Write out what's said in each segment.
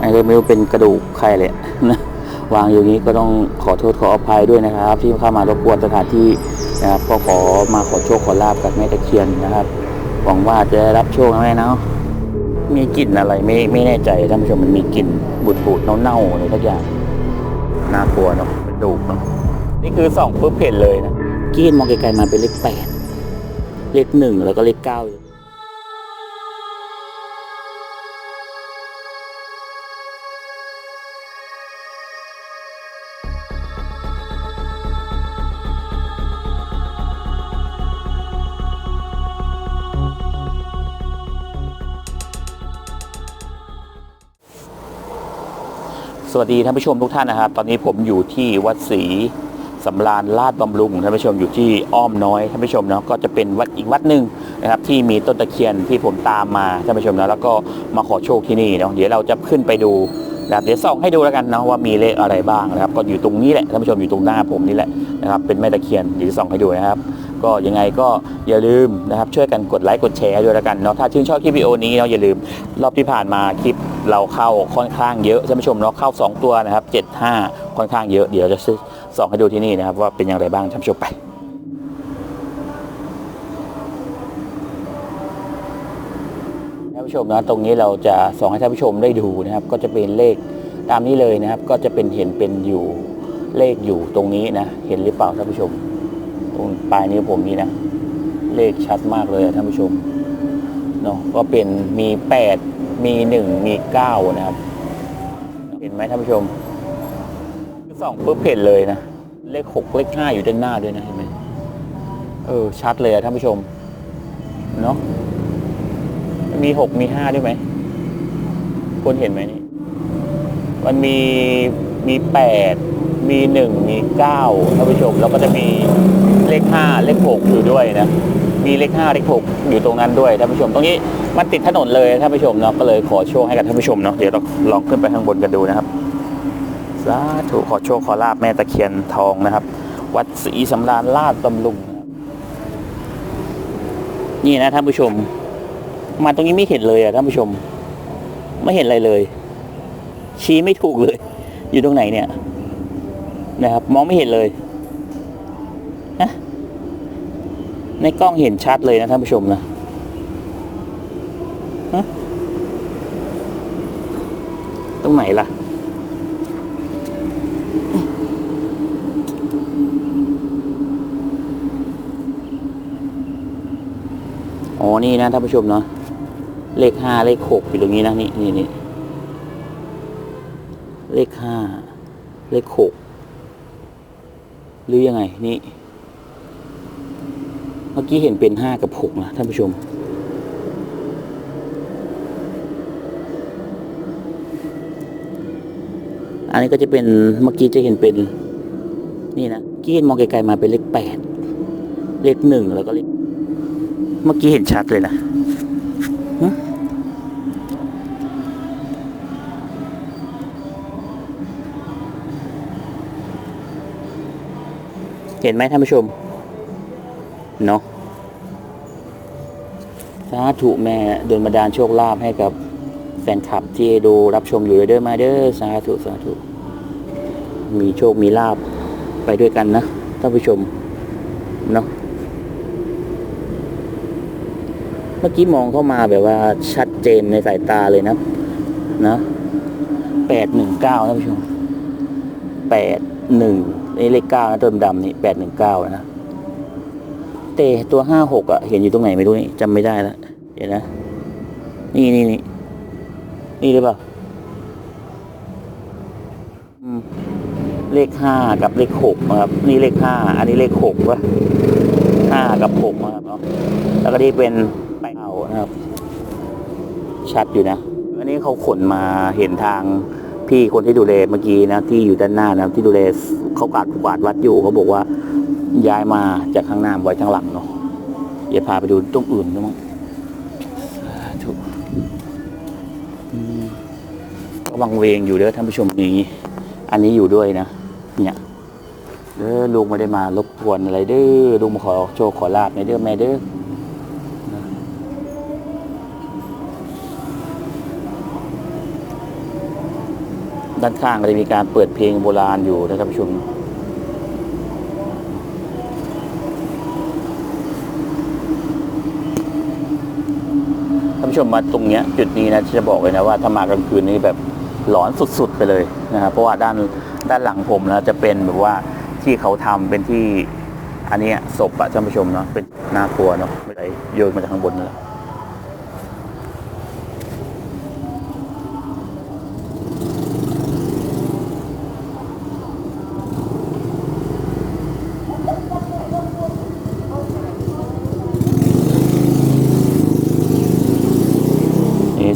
อันนี้ไม่รู้เป็นกระดูกใครเลยนะวางอยู่นี้ก็ต้องขอโทษขออภัยด้วยนะครับ ที่เข้ามารบกวนสถานที่นะครับก็ขอมาขอโชคขอลาบกับแม่ตะเคียนนะครับหวังว่าจะได้รับโชคนะแม่เนาะมีกลิ่นอะไรไม่ไม่แน่ใจท่านผู้ชมมันมีกลิ่นบูดบูดเน่าๆอะไรสักอย่างน่ากลัวเนาะเป็นดูกเนาะนี่คือส่องปุ๊บเห็นเลยนะกี้มองไกลๆมาเป็นเลขแปดเลขหนึ่งแล้วก็เลขเก้าอยู่ สวัสดีท่านผู้ชมทุกท่านนะครับ ตอนนี้ผมอยู่ที่วัดศรีสำราญลาดบำรุงท่านผู้ชมอยู่ที่อ้อมน้อยท่านผู้ชมเนาะก็จะเป็นวัดอีกวัดหนึ่งนะครับที่มีต้นตะเคียนที่ผมตามมาท่านผู้ชมนะแล้วก็มาขอโชคที่นี่เนาะเดี๋ยวเราจะขึ้นไปดูนะครับเดี๋ยวส่องให้ดูแล้วกันเนาะว่ามีเลขอะไรบ้างนะครับ ก็อยู่ตรงนี้แหละท่านผู้ชมอยู่ตรงหน้าผมนี่แหละนะครับเป็นแม่ตะเคียนเดี๋ยวส่องให้ดูนะครับ ก็ยังไงก็อย่าลืมนะครับช่วยกันกดไลค์กดแชร์ด้วยแล้วกันเนาะถ้าชื่นชอบคลิปวิดีโอนี้เนาะอย่าลืมรอบที่ผ่านมาคลิป เราเข้าค่อนข้างเยอะท่านผู้ชมเนาะเข้า 2 ตัวนะครับ7 5 ค่อนข้างเยอะเดี๋ยวจะส่องให้ดูที่นี่นะครับ ว่าเป็นอย่างไรบ้างท่านผู้ชมไปท่านผู้ชมนะตรงนี้เราจะส่องให้ท่านผู้ชมได้ดูนะครับ ก็จะเป็นเลขตามนี้เลยนะครับ ก็จะเป็นเห็นเป็นอยู่เลขอยู่ตรงนี้นะ เห็นหรือเปล่าท่านผู้ชมตรงปลายนิ้วผมนี่นะ เลขชัดมากเลยท่านผู้ชม เนาะก็เป็นมีแปดมีหนึ่งมีเก้านะครับ เห็นไหมท่านผู้ชมสองปุ๊บเห็นเลยนะ เลขหกเลขห้าอยู่ด้านหน้าด้วยนะเห็นไหมเออ ชัดเลยอะท่านผู้ชม เนาะมีหกมีห้าด้วยไหมคนเห็นไหมนี่มันมีมีแปดมีหนึ่งมีเก้าท่านผู้ชม แล้วก็จะมีเลขห้าเลขหกอยู่ด้วยนะ มีเลขห้าเลขหกอยู่ตรงนั้นด้วยท่านผู้ชม ตรงนี้มันติดถนนเลยท่านผู้ชมเนาะก็เลยขอโชคให้กับท่านผู้ชมเนาะเดี๋ยวเราลองขึ้นไปข้างบนกันดูนะครับสาธุขอโชคขอลาบแม่ตะเคียนทองนะครับ วัดศรีสำราญลาดบำรุงนี่นะท่านผู้ชม มาตรงนี้ไม่เห็นเลยอะท่านผู้ชม ไม่เห็นอะไรเลย ชี้ไม่ถูกเลย อยู่ตรงไหนเนี่ย นะครับ มองไม่เห็นเลยนะ ในกล้องเห็นชัดเลยนะท่านผู้ชมนะตรงไหนล่ะ อ๋อ นี่นะท่านผู้ชมเนาะ เลขห้าเลขหกอยู่ตรงนี้นะ นี่นี่นี่เลขห้าเลขหกหรือยังไง นี่ มื่อกี้เห็นเป็นห้ากับหกนะท่านผู้ชม อันนี้ก็จะเป็นเมื่อกี้จะเห็นเป็น นี่นะเมื่อกี้เห็นมองไกลๆมาเป็นเลขแปดเลขหนึ่งแล้วก็เลขเมื่อกี้เห็นชัดเลยนะเห็นไหมท่านผู้ชม เนาะสาธุแม่โดนบันดาลโชคลาภให้กับแฟนคลับที่ดูรับชมอยู่เด้อมาเด้อสาธุสาธุมีโชคมีลาบไปด้วยกันนะท่านผู้ชมเนาะเมื่อกี้มองเข้ามาแบบว่าชัดเจนในสายตาเลยนะ นะแปดหนึ่งเก้าท่านผู้ชมแปดหนึ่งนี่เลขเก้านะตัวดำนี่แปดหนึ่งเก้านะ แต่ตัวห้าหกอะ เห็นอยู่ตรงไหนไม่รู้นี่จำไม่ได้แล้วเดี๋ยวนะ นี่นี่นี่นี่หรือเปล่าเลขห้ากับเลขหกนะครับ นี่เลขห้าอันนี้เลขหกวะห้ากับหกนะครับเนาะแล้วก็นี่เป็นแปเอานะครับ ชัดอยู่นะ อันนี้เขาขนมาเห็นทาง พี่คนที่ดูแลเมื่อกี้นะที่อยู่ด้านหน้านะที่ดูแลเขากวาดกวาดวัดอยู่เขาบอกว่าย้ายมาจากข้างหน้ามาไว้ข้างหลังเนาะอย่าพาไปดูตรงอื่นนะมั้งสาธุอืมก็วังเวงอยู่เด้อท่านผู้ชมนี้ อันนี้อยู่ด้วยนะ เนี่ยเด้อลุงไม่ได้มารบกวนอะไรเด้อลุงมาขอโชคขอลาบในเด้อแม่เด้อ ด้านข้างก็จะมีการเปิดเพลงโบราณอยู่นะครับผู้ชมท่านผู้ชมมาตรงเนี้ยจุดนี้นะจะบอกเลยนะว่าถ้ามากลางคืนนี้แบบหลอนสุดๆไปเลยนะครับเพราะว่าด้านด้านหลังผมนะจะเป็นแบบว่าที่เขาทำเป็นที่อันนี้ศพอะท่านผู้ชมเนาะเป็นน่ากลัวเนาะไม่ได้โยนมาจากข้างบนเลย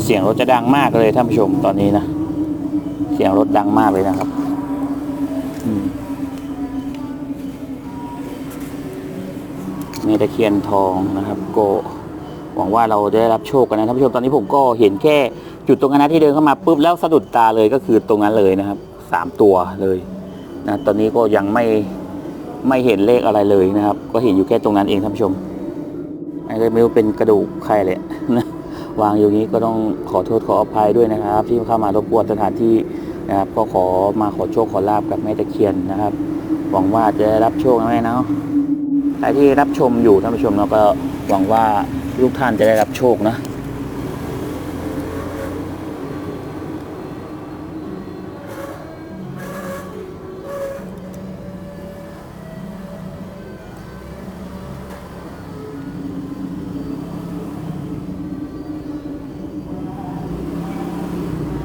เสียงรถจะดังมากเลยท่านผู้ชมตอนนี้นะ เสียงรถดังมากเลยนะครับอืมมีตะเคียนทองนะครับ โกหวังว่าเราจะได้รับโชคกันนะท่านผู้ชมตอนนี้ผมก็เห็นแค่จุดตรงนั้นที่เดินเข้ามาปุ๊บแล้วสะดุดตาเลยก็คือตรงนั้นเลยนะครับสามตัวเลยนะตอนนี้ก็ยังไม่ไม่เห็นเลขอะไรเลยนะครับ ก็เห็นอยู่แค่ตรงนั้นเองท่านผู้ชมไอ้ก็ไม่รู้เป็นกระดูกใครเลยนะ วางอยู่นี้ก็ต้องขอโทษขออภัยด้วยนะครับ ที่เข้ามารบกวนสถานที่นะครับ ก็ขอมาขอโชคขอลาบกับแม่ตะเคียนนะครับ หวังว่าจะได้รับโชคนะแม่เนาะใครที่รับชมอยู่ท่านผู้ชมเราก็หวังว่าทุกท่านจะได้รับโชคนะ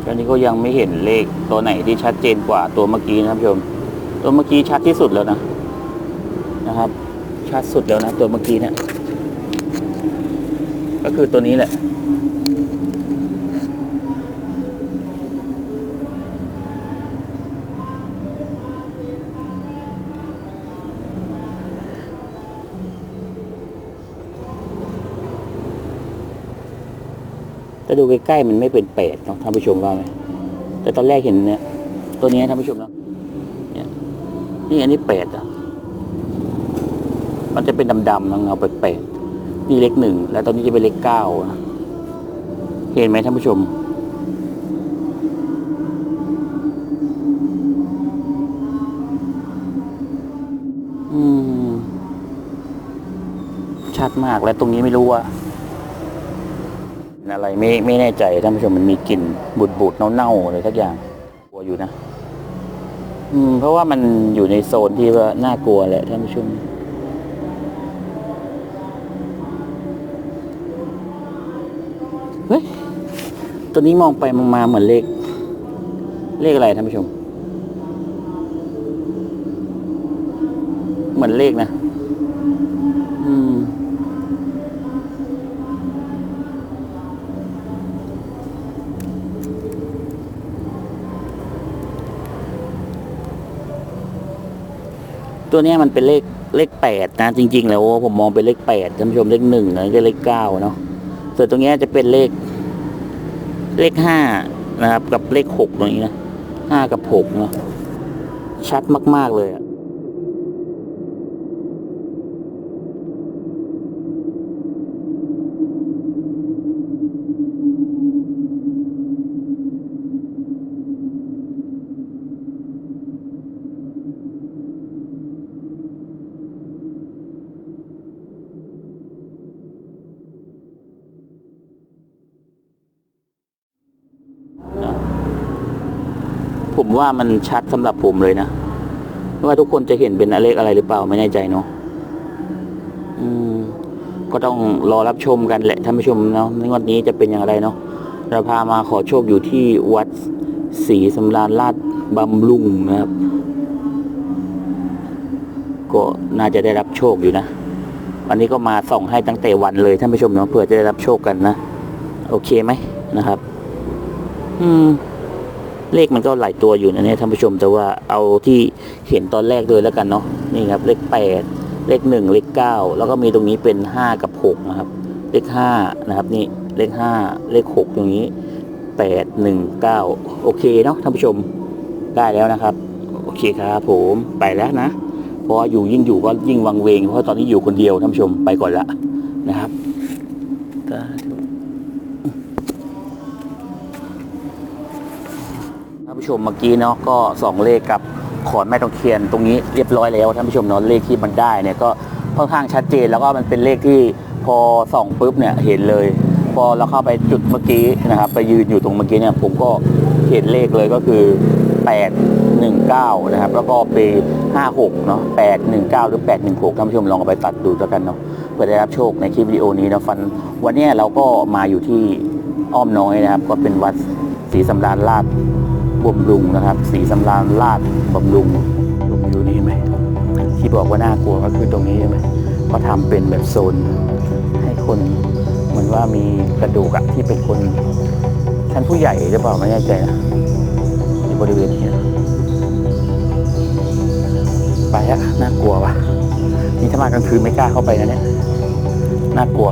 อนนี้ก็ยังไม่เห็นเลขตัวไหนที่ชัดเจนกว่าตัวเมื่อกี้นะครับชม ตัวเมื่อกี้ชัดที่สุดแล้วนะนะครับ ชัดสุดแล้วนะตัวเมื่อกี้เนี่ยก็คือตัวนี้แหละ ถ้าดูใกล้ๆมันไม่เป็นเป็ดเนาะท่านผู้ชมว่าไหมแต่ตอนแรกเห็นเนี่ย ตัวนี้ท่านผู้ชมเนาะเนี่ยนี่อันนี้เป็ดอะ มันจะเป็นดำๆเงาๆแปลกๆนี่เลขหนึ่งแล้วตอนนี้จะเป็นเลขเก้าเห็นไหมท่านผู้ชมอืมชัดมากแล้วตรงนี้ไม่รู้ว่า อะไรไม่ไม่แน่ใจท่านผู้ชมมันมีกลิ่นบูดๆเน่าๆอะไรสักอย่างกลัวอยู่นะ อืม เพราะว่ามันอยู่ในโซนที่ว่าน่ากลัวแหละท่านผู้ชมเฮ้ยตัวนี้มองไปมองมาเหมือนเลข เลขอะไรท่านผู้ชม เหมือนเลขนะ ตัวนี้มันเป็นเลขเลขแปดนะจริง ๆ แล้วผมมองเป็นเลขแปดท่านผู้ชมเลขหนึ่งนะก็เลขเก้าเนาะส่วนตรงนี้จะเป็นเลข เลขห้านะครับ กับเลขหกตรงนี้นะห้ากับหกเนาะชัดมาก ๆ เลยอะ ผมว่ามันชัดสำหรับผมเลยนะว่าทุกคนจะเห็นเป็นเลขอะไรหรือเปล่าไม่แน่ใจเนาะอืมก็ต้องรอรับชมกันแหละท่านผู้ชมเนาะในวันนี้จะเป็นอย่างไรเนาะเราพามาขอโชคอยู่ที่วัดศรีสำราญราชบำรุงนะครับ ก็น่าจะได้รับโชคอยู่นะ วันนี้ก็มาส่องให้ตั้งแต่วันเลยท่านผู้ชมเนาะเพื่อจะได้รับโชคกันนะ โอเคไหมนะครับ อืม เลขมันก็หลายตัวอยู่นะเนี่ยท่านผู้ชมแต่ว่าเอาที่เห็นตอนแรกเลยแล้วกันเนาะนี่ครับเลขแปดเลขหนึ่งเลขเก้าแล้วก็มีตรงนี้เป็นห้ากับหกนะครับเลขห้านะครับนี่เลขห้าเลขหกตรงนี้แปดหนึ่งเก้าโอเคเนาะท่านผู้ชมได้แล้วนะครับ โอเคครับผมไปแล้วนะ เพราะอยู่ยิ่งอยู่ก็ยิ่งวังเวงเพราะตอนนี้อยู่คนเดียวท่านผู้ชมไปก่อนละนะครับ ผู้ชมเมื่อกี้เนาะก็สองเลขกับขอนแม่ตะเคียนตรงนี้เรียบร้อยแล้วท่านผู้ชมเนาะเลขที่มันได้เนี่ยก็ค่อนข้างชัดเจนแล้วก็มันเป็นเลขที่พอส่องปุ๊บเนี่ยเห็นเลย พอเราเข้าไปจุดเมื่อกี้นะครับไปยืนอยู่ตรงเมื่อกี้เนี่ยผมก็เห็นเลขเลยก็คือ 819 นะครับ แล้วก็ปี 56 เนาะ819 หรือ 816ท่านผู้ชมลองเอาไปตัดดูแล้วกันเนาะเพื่อได้รับโชคในคลิปวิดีโอนี้นะฟัน วันนี้เราก็มาอยู่ที่อ้อมน้อยนะครับ ก็เป็นวัดศรีสำราญราช บำรุงนะครับศรีสำราญราชบำรุงชมอยู่นี่เห็นไหมที่บอกว่าน่ากลัวก็คือตรงนี้ใช่ไหมเขาทำเป็นแบบโซน ให้คนเหมือนว่ามีกระดูกอะที่เป็นคนชั้นผู้ใหญ่หรือเปล่าไม่แน่ใจนะที่บริเวณนี้นะไปอะน่ากลัวว่ะนี่ถ้ามากลางคืนไม่กล้าเข้าไปนะเนี่ยน่ากลัว